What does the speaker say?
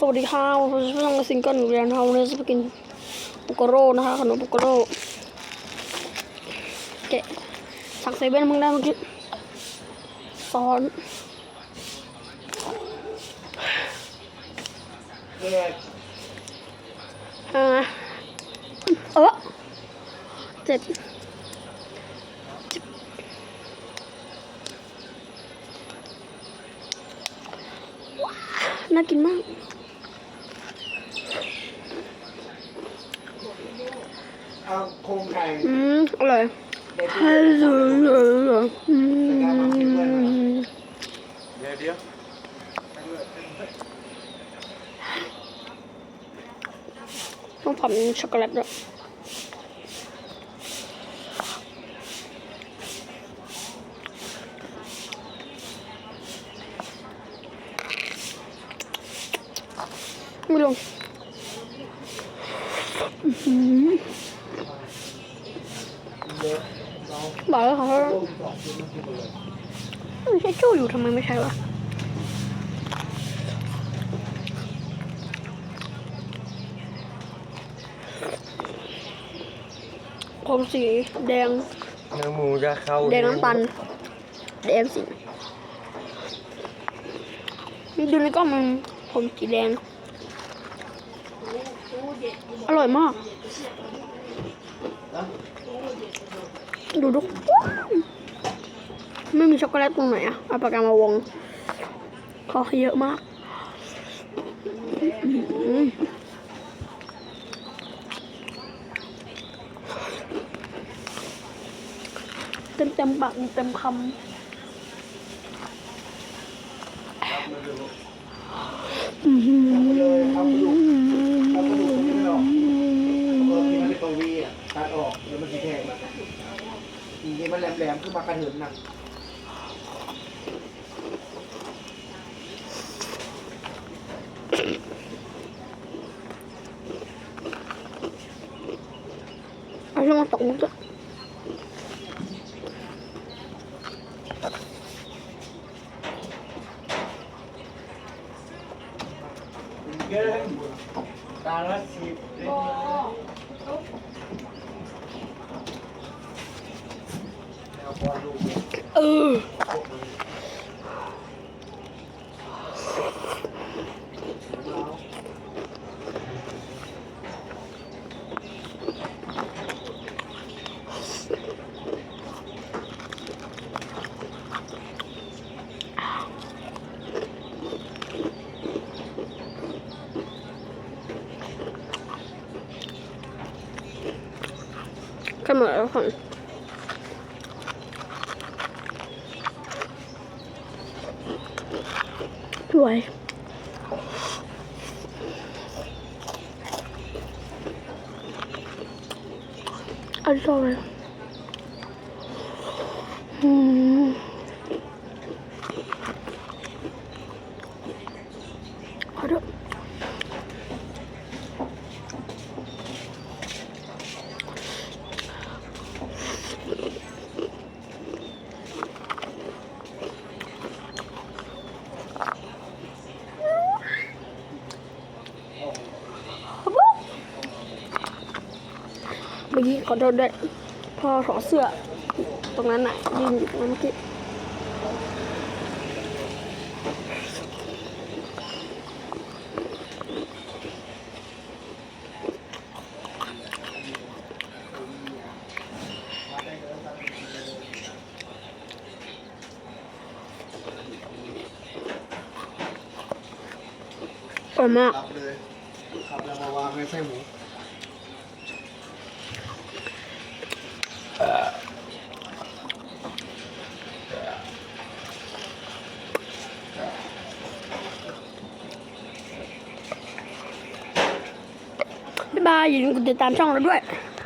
สวัสดีค่ะวันนี้ช่องซิงเกิลหนูเรียนนะคะวันนี้จะไปกินปุกโร่นะคะขนมปุกโร่แกะสั่งเซเว่นมึงได้เมื่อกี้ซอนอ่าเออเจ็บเจ็บว้าน่ากินมาก เอาโครงไก่อืมอร่อยในตู้ฮัลโหลฮัลโหลอืมเดี๋ยวเดี๋ยวต้องผัดช็อกโกแลตด้วยไม่ลงอื้อหือ บอกแล้วค่ะว่าไม่ใช่จู้อยู่ทำไมไม่ใช่วะผมสีแดงเนื้อหมูจะเข้าแดงน้ำตาลแดงสีดูในกล้องมันผมสีแดง อร่อยมาก ดูดูไม่มีช็อกโกแลตตรงไหนอะเอาปากกามาวงขอเยอะมากเต็มเต็มปากเต็มคำ อื้อหือ เอากระดูกเอากระดูกตรงนี้ไม่ออกเออที่มันเป็นตัววีอะตัดออกแล้วมันสีแทงทีนี้ มันแหลมๆขึ้นมากระเถินหนักเอาช่วงตกมุกด้วยเยอะตาละสิบแล้วพอลูก เนี่ยเอ อก็เหมือนแล้วคนสวยอร่อยอืมเอาเถอะเมื่อกี้ขอโทษด้วยพอถอดเสื้อ ตรงนั้นน่ะยืนอยู่ตรงนั้นเมื่อกี้อร่อยมากขับเลยขับแล้วมาวางในไส้หมู บ๊ายบายอย่า